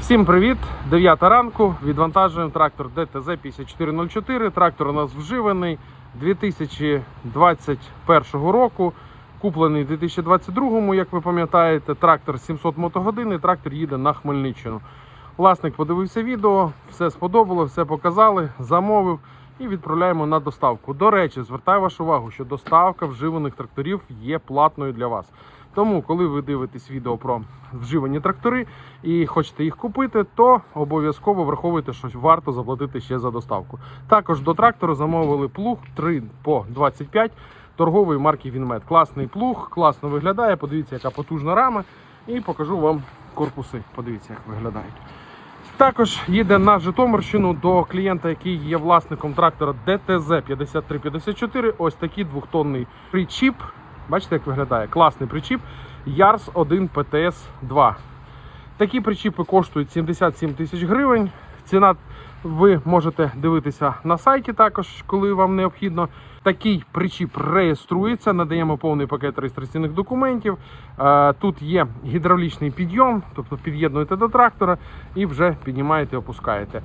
Всім привіт! 9 ранку. Відвантажуємо трактор ДТЗ 5404. Трактор у нас вживаний 2021 року. Куплений у 2022, як ви пам'ятаєте, трактор 700 мотогодин. і Трактор їде на Хмельниччину. Власник подивився відео, все сподобало, все показали, замовив і відправляємо на доставку. До речі, звертаю вашу увагу, що доставка вживаних тракторів є платною для вас. Тому, коли ви дивитесь відео про вживані трактори і хочете їх купити, то обов'язково враховуйте, що варто заплатити ще за доставку. Також до трактору замовили плуг 3 по 25 торгової марки Вінмет. Класний плуг, класно виглядає. Подивіться, яка потужна рама. І покажу вам корпуси. Подивіться, як виглядають. Також їде на Житомирщину до клієнта, який є власником трактора ДТЗ 5354. Ось такий двохтонний причіп. Бачите, як виглядає? Класний причіп. Ярс 1 ПТС 2. Такі причіпи коштують 77 тисяч гривень. Ціна ви можете дивитися на сайті також, коли вам необхідно. Такий причіп реєструється, надаємо повний пакет реєстраційних документів. Е, Тут є гідравлічний підйом, тобто під'єднуєте до трактора і вже піднімаєте, опускаєте.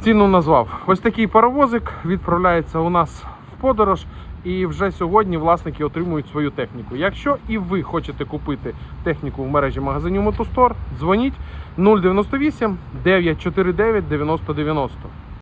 Ціну назвав. Ось такий паровозик відправляється у нас подорож. І вже сьогодні власники отримують свою техніку. Якщо і ви хочете купити техніку в мережі магазинів Мотостор, дзвоніть 098 949 9090.